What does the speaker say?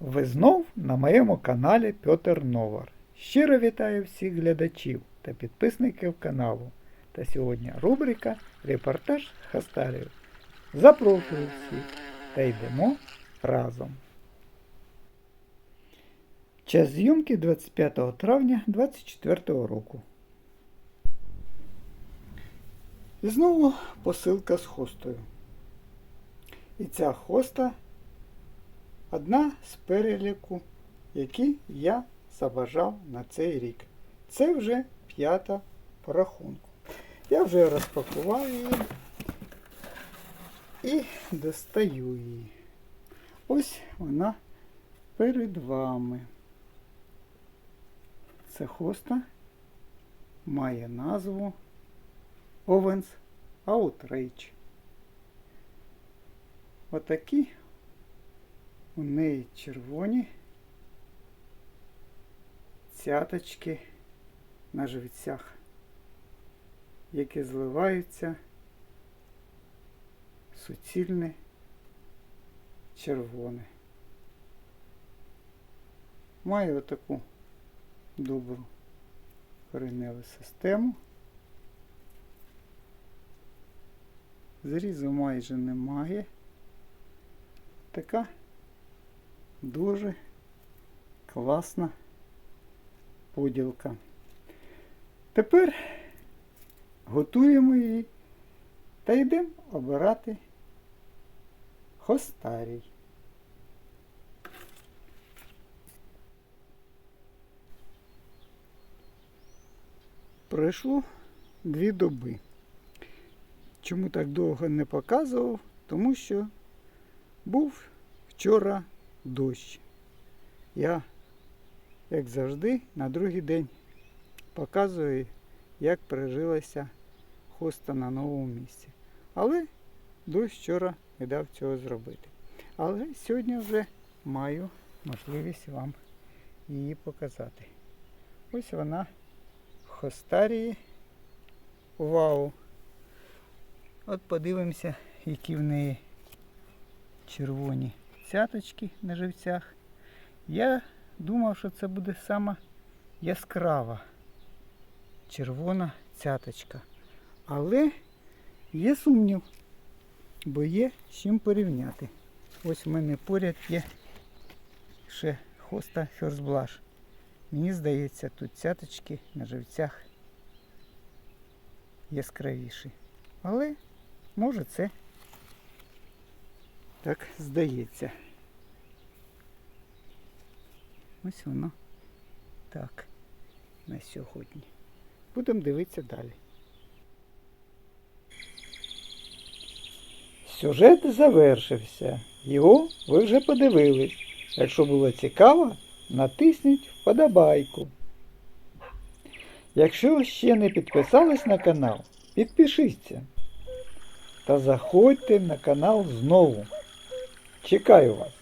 Ви знов на моєму каналі Петр Новар. Щиро вітаю всіх глядачів та підписників каналу. Та сьогодні рубрика Репортаж Хастарів. Запрошую всіх та йдемо разом. Час зйомки 25 травня 2024 року. І знову посилка з хостою. І ця хоста одна з переліку, який я забажав на цей рік. Це вже п'ята по рахунку. Я вже розпакував її і достаю її. Ось вона перед вами. Це хоста має назву Ovens Outrage. Отакі у неї червоні цяточки на живцях, які зливаються суцільне червоне. Має отаку добру кореневу систему. Зрізу майже немає. Така дуже класна поділка. Тепер готуємо її та йдемо обирати хостарій. Пройшло дві доби. Чому так довго не показував? Тому що був вчора дощ. Я, як завжди, на другий день показую, як пережилася хоста на новому місці. Але дощ вчора не дав цього зробити. Але сьогодні вже маю можливість вам її показати. Ось вона в хостарії. Вау! От подивимося, які в неї червоні цяточки на живцях. Я думав, що це буде сама яскрава червона цяточка. Але є сумнів, бо є з чим порівняти. Ось в мене поряд є ще хоста Blush. Мені здається, тут цяточки на живцях яскравіші. Але може це так здається. Ось воно так на сьогодні. Будемо дивитися далі. Сюжет завершився. Його ви вже подивились. Якщо було цікаво, натисніть вподобайку. Якщо ще не підписались на канал, підпишіться. Та заходьте на канал знову. Чекаю вас.